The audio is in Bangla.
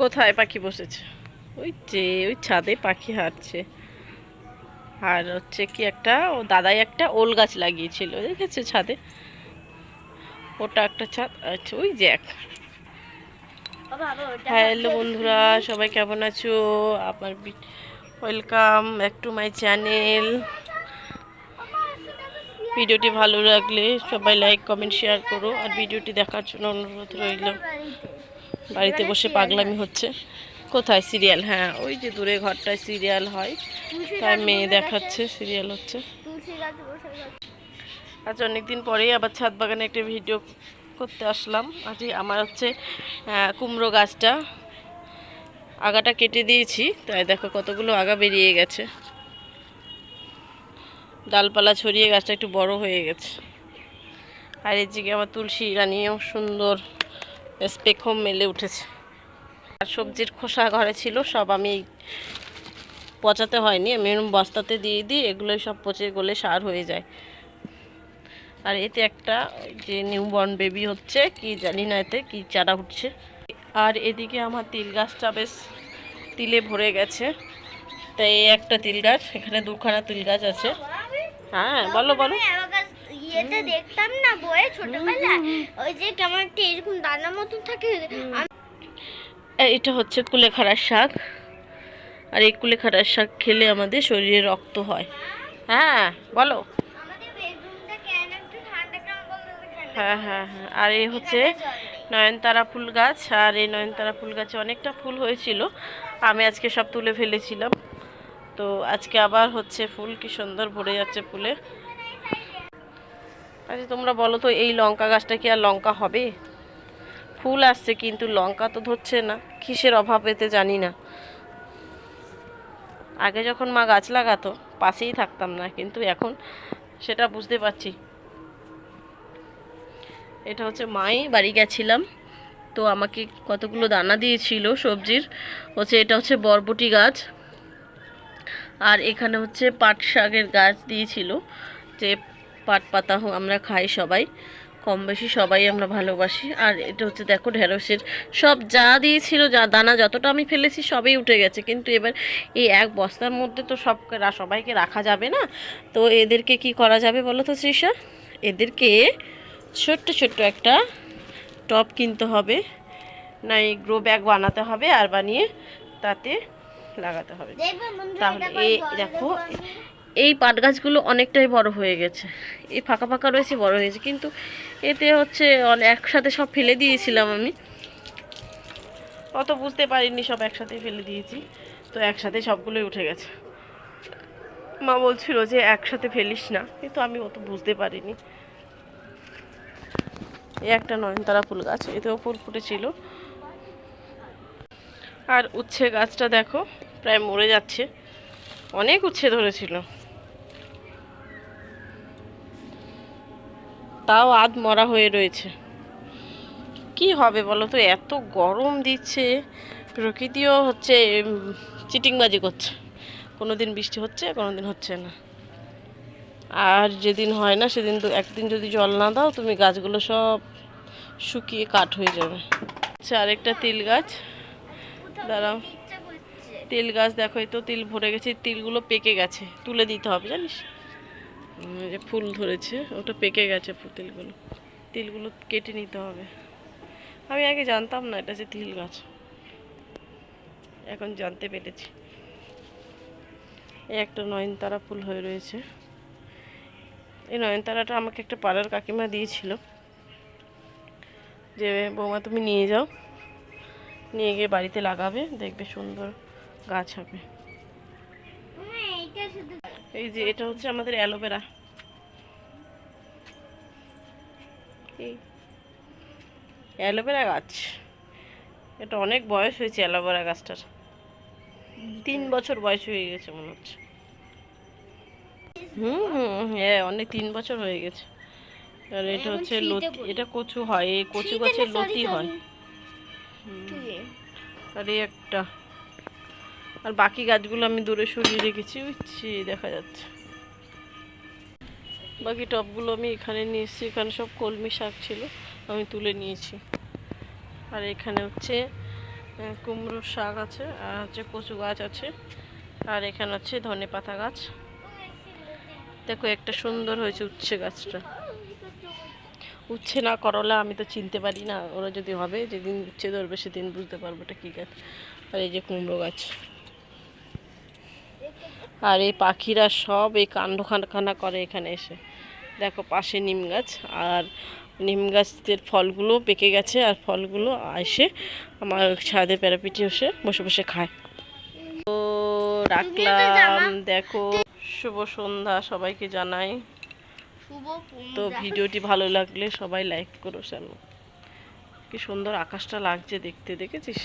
কোথায় পাখি বসেছে? ওই যে ওই ছাদে পাখি হাঁটছে। আর হচ্ছে কি একটা ও দাদাই একটা ওল গাছ লাগিয়েছিল দেখেছে ছাদে? ওটা একটা ছাদ আচ্ছা ওই যে এক। হ্যালো বন্ধুরা সবাই কেমন আছো? আমার welcome back to my channel. ভিডিওটি ভালো লাগলে সবাই লাইক কমেন্ট শেয়ার করো। আর ভিডিওটি দেখার জন্য অনুরোধ রইল। বাড়িতে বসে পাগলামি হচ্ছে। কোথায় সিরিয়াল? হ্যাঁ ওই যে দূরে ঘরটায় সিরিয়াল হয়। তাই মেয়ে দেখাচ্ছে সিরিয়াল হচ্ছে। আজ অনেকদিন পরেই আবার ছাদ বাগানে একটা ভিডিও করতে আসলাম। আজ আমার হচ্ছে কুমড়ো গাছটা আগাটা কেটে দিয়েছি। তাই দেখো কতগুলো আগা বেরিয়ে গেছে। ডালপালা ছড়িয়ে গাছটা একটু বড় হয়ে গেছে। আর এদিকে আমার তুলসী রানিও সুন্দর। স্পেখম মেলে উঠেছে। আর সবজির খোসা ঘরে ছিল, সব আমি পচাতে হয়নি। আমি এরকম বস্তাতে দিয়ে দিই, এগুলোই সব পচে গলে সার হয়ে যায়। আর এতে একটা যে নিউবর্ন বেবি হচ্ছে, কি জানি না এতে, কি চারা উঠছে। আর এদিকে আমার তিল গাছটা বেশ তিলে ভরে গেছে। তাই এই একটা তিল গাছ, এখানে দুখানা তিল গাছ আছে। হ্যাঁ বলো বলো। ইয়েতে দেখতাম না বইয়ে ছোটবেলায় ওই যে কেমন একটা এরকম দানা মতন থাকে এটা হচ্ছে কুলেখাড়ার শাক। আর এই কুলেখাড়ার শাক খেলে আমাদের শরীরে রক্ত হয়। হ্যাঁ বলো। হ্যাঁ হ্যাঁ হ্যাঁ। আর এই হচ্ছে নয়নতারা ফুল গাছ। আর এই নয়নতারা ফুল গাছে অনেকটা ফুল হয়েছিল। আমি আজকে সব তুলে ফেলেছিলাম। তো আজকে আবার হচ্ছে ফুল কি সুন্দর ভরে যাচ্ছে ফুলে। আচ্ছা তোমরা বলো তো, এই লঙ্কা গাছটা কি আর লঙ্কা হবে? ফুল আসছে কিন্তু, লঙ্কা তো ধরছে না। কিসের অভাব এতে জানি না। আগে যখন মা গাছ লাগাতো, পাশেই থাকতাম না, কিন্তু এখন সেটা বুঝতে পারছি। এটা হচ্ছে মাই, বাড়ি গেছিলাম। তো আমাকে কতগুলো দানা দিয়েছিল সবজির। হচ্ছে এটা হচ্ছে বরবটি গাছ। আর এখানে হচ্ছে পাট শাকের গাছ দিয়েছিল, যে পাট পাতা আমরা খাই সবাই কম বেশি সবাই আমরা ভালোবাসি। আর এটা হচ্ছে দেখো ঢেঁড়সের সব যা দিয়েছিল যা দানা যতটা আমি ফেলেছি সবই উঠে গেছে। কিন্তু এবার এই এক বস্তার মধ্যে তো সব সবাইকে রাখা যাবে না। তো এদেরকে কি করা যাবে বলো তো তৃষা? এদেরকে ছোট্ট ছোট্ট একটা টব কিনতে হবে। না এই গ্রো ব্যাগ বানাতে হবে আর বানিয়ে তাতে লাগাতে হবে। তাহলে এই দেখো। এই পাট গাছগুলো অনেকটাই বড় হয়ে গেছে। এই ফাঁকা ফাঁকা রয়েছে, বড় হয়েছে কিন্তু এতে হচ্ছে একসাথে সব ফেলে দিয়েছিলাম আমি। অত বুঝতে পারিনি সব একসাথে ফেলে দিয়েছি। তো একসাথে সবগুলোই উঠে গেছে। মা বলছিল যে একসাথে ফেলিস না। কিন্তু আমি অত বুঝতে পারিনি। এই একটা নয়নতারা ফুল গাছ, এতেও ফুল ফুটেছিল। আর উচ্ছে গাছটা দেখো, প্রায় মরে যাচ্ছে। অনেক উচ্ছে ধরেছিল। তাও আধ মরা হয়ে রয়েছে। কি হবে বলো তো? এত গরম দিচ্ছে। প্রকৃতিও হচ্ছে চিটিংবাজি করছে। কোনো দিন বৃষ্টি হচ্ছে কোনো দিন হচ্ছে না। আর যেদিন হয় না, সেদিন তো একদিন যদি জল না দাও, তুমি গাছগুলো সব শুকিয়ে কাঠ হয়ে যাবে। আচ্ছা আরেকটা তিল গাছ। দাঁড়াও। তিল গাছ দেখো তো তিল ভরে গেছে। তিলগুলো পেকে গেছে। তুলে দিতে হবে, জানিস? যে ফুল ধরেছে ওটা পেকে গেছে তিলগুলো। তিলগুলো কেটে নিতে হবে। আমি আগে জানতাম না এটা যে তিল গাছ। এখন জানতে পেরেছি। এই একটা নয়নতারা ফুল হয়ে রয়েছে। এই নয়নতারাটা আমাকে একটা পাড়ার কাকিমা দিয়েছিল। যে বৌমা তুমি নিয়ে যাও। নিয়ে গিয়ে বাড়িতে লাগাবে দেখবে সুন্দর গাছ হবে। শুধু এই যে এটা হচ্ছে আমাদের অ্যালোভেরা। এই অ্যালোভেরা গাছ। এটা অনেক বয়স হয়েছে অ্যালোভেরা গাছটার। তিন বছর বয়স হয়ে গেছে মনে হচ্ছে। হুম হুম হ্যাঁ অনেক তিন বছর হয়ে গেছে। আর এটা হচ্ছে লতি এটা কচু হয় এই কচু গাছের লতি হয়। আর এই একটা। আর বাকি গাছগুলো আমি দূরে সরিয়ে রেখেছি উচ্ছি দেখা যাচ্ছে। বাকি টবগুলো আমি এখানে নিয়ে এসেছি এখানে সব কলমি শাক ছিল, আমি তুলে নিয়েছি। আর এখানে হচ্ছে কুমড়োর শাক আছে, আর হচ্ছে কচু গাছ আছে, আর এখানে হচ্ছে ধনে পাতা গাছ। দেখো, একটা সুন্দর হয়েছে উচ্ছে গাছটা। উচ্ছে না করলা আমি তো চিনতে পারি না, ওরা যদি হবে, যেদিন উচ্ছে ধরবে সেদিন বুঝতে পারব এটা কী গাছ। আর এই যে কুমড়ো গাছ। আর এই পাখিরা সব এই কাণ্ড খানা করে এখানে এসে। দেখো পাশে নিম গাছ আর নিম গাছের ফলগুলো পেকে গেছে আর ফলগুলো এসে আমার ছাদে প্যারাপিটি এসে বসে বসে খায়। তো রাখলাম দেখো শুভ সন্ধ্যা সবাইকে জানাই। তো ভিডিওটি ভালো লাগলে সবাই লাইক করো জানো কি সুন্দর আকাশটা লাগছে দেখতে দেখেছিস?